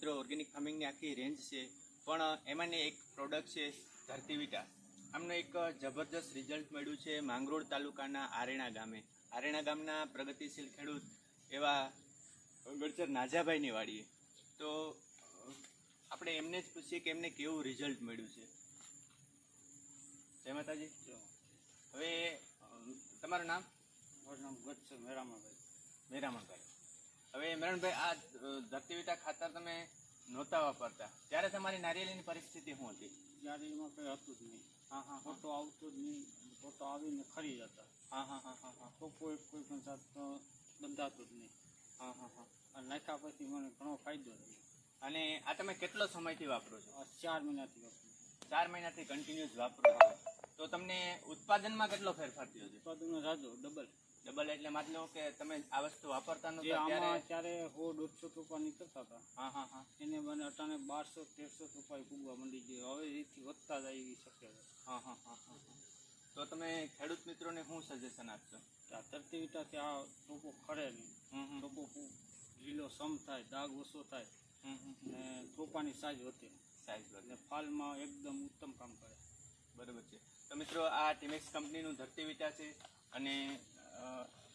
મિત્રો ઓર્ગેનિક ફાર્મિંગની આખી રેન્જ છે. પણ એમાંની એક પ્રોડક્ટ છે ધરતીવિટા આમને એક જબરદસ્ત રિઝલ્ટ મળ્યું છે માંગરોળ તાલુકાના આરેણા ગામે. આરેણા ગામના પ્રગતિશીલ ખેડૂત એવા ગડચર નાજાભાઈની વાડીએ. તો આપણે એમને જ પૂછીએ કે એમને કેવું રિઝલ્ટ મળ્યું છે. જય માતાજી. હવે તમારું નામ? મારું નામ ગચ્છ મેરામણભાઈ. મેરામણભાઈ. હવે મેરણભાઈ આ ધરતીવિટા ખાતર તમે નહોતા વાપરતા. ત્યારે તમારી નારિયેળીની પરિસ્થિતિ શું હતી? એમાં કંઈ હતું જ નહીં. હા હા ફોટો આવતો જ નહીં. ફોટો આવીને ખરી જતા. હા હા હા હા હા. તો કોઈ કોઈ પણ જાતનો બંધાતો જ નહીં. હા હા હા. અને નાખ્યા પછી મને ઘણો ફાયદો થયો. અને આ તમે કેટલો સમયથી વાપરો છો? આ ચાર મહિનાથી વાપરો ચાર મહિનાથી કન્ટિન્યુઅસ વાપરો છો? તો તમને ઉત્પાદનમાં કેટલો ફેરફાર થયો છે? ઉત્પાદનનો રાજો ડબલ. ડબલ એટલે માની લો કે તમે આ વસ્તુ વાપરતા નથી અત્યારે હો દોઢસો રૂપિયા નીકળતા હતા. હા હા હા. એને મને અટાણે બારસો તેરસો રૂપિયા પૂગવા માંડી ગયો હવે એથી વધતા જાય એવી શક્યતા હા હા હા હા. તો તમે ખેડૂત મિત્રોને શું સજેશન આપશો? કે આ તરતી વિટાથી આ ટોપો ખરે નહીં. ટોપો લીલો સમ થાય દાગ ઓછો થાય. ને ટોપાની સાઈઝ વધે. સાઈઝ વધે. ફાલમાં એકદમ ઉત્તમ કામ કરે. બરોબર છે. તો મિત્રો આ ટીમેક્સ કંપનીનું ધરતી વિટા છે અને あ。